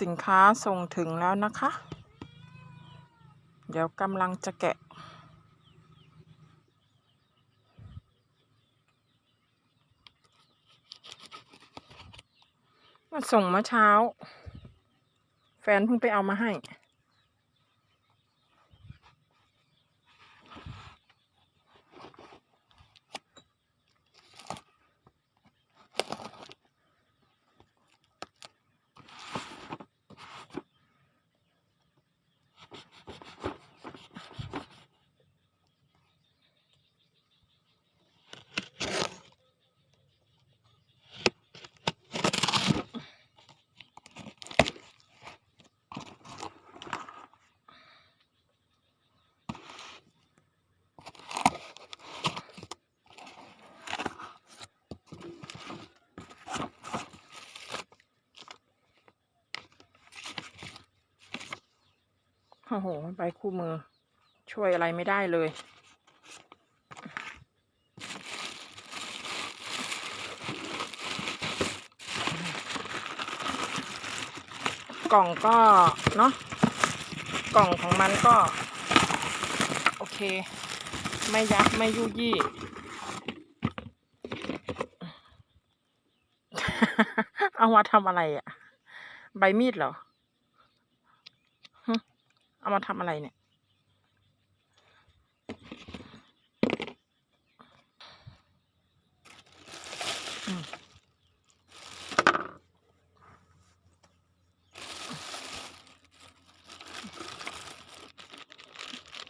สินค้าส่งถึงแล้วนะคะ เดี๋ยวกำลังจะแกะ มาส่งเมื่อเช้า แฟนเพิ่งไปเอามาให้ โอ้โหใบคู่มือ ช่วยอะไรไม่ได้เลย กล่องก็ เนาะกล่องของมันก็ โอเค ไม่ยับไม่ยุยี่เอามาทำอะไรอะ่ะ ใบมีดเหรอ เอามาทำอะไรเนี่ย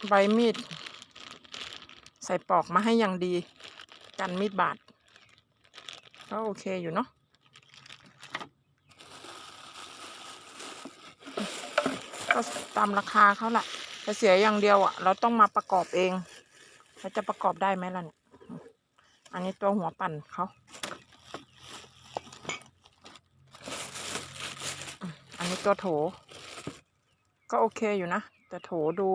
ใบมีด ใส่ปลอกมาให้อย่างดี กันมีดบาดก็โอเคอยู่เนาะ ก็ตามราคาเขาแหละจะเสียอย่างเดียวอะ่ะ เราต้องมาประกอบเองเราจะประกอบได้ไหมล่ะเนี่ยอันนี้ตัวหัวปั่นเขาอันนี้ตัวโถ ก็โอเคอยู่นะ แต่โถดู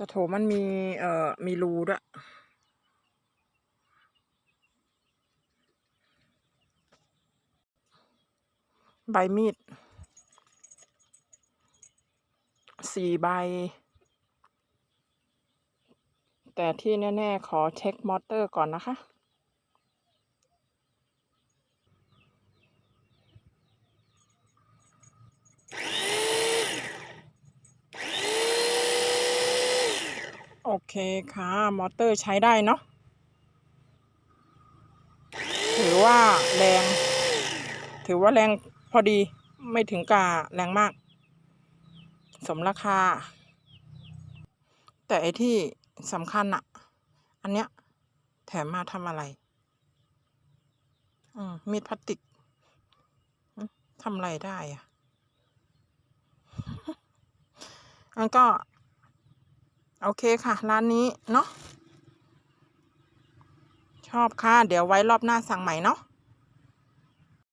แต่โถมันมี เอ่อ มีรูด้วยใบมีดสี่ใบ แต่ที่แน่ ๆ ขอเช็คมอเตอร์ก่อนนะคะ โอเคค่ะ มอเตอร์ใช้ได้เนาะถือว่าแรง ถือว่าแรงพอดีไม่ถึงกับแรงมาก สมราคา แต่ไอที่สำคัญอะอันเนี้ย แถมมาทำอะไร อืมมีดพลาสติกทำอะไรได้อะอันก็ โอเคค่ะ ร้านนี้เนาะชอบค่ะ เดี๋ยวไว้รอบหน้าสั่งใหม่เนาะ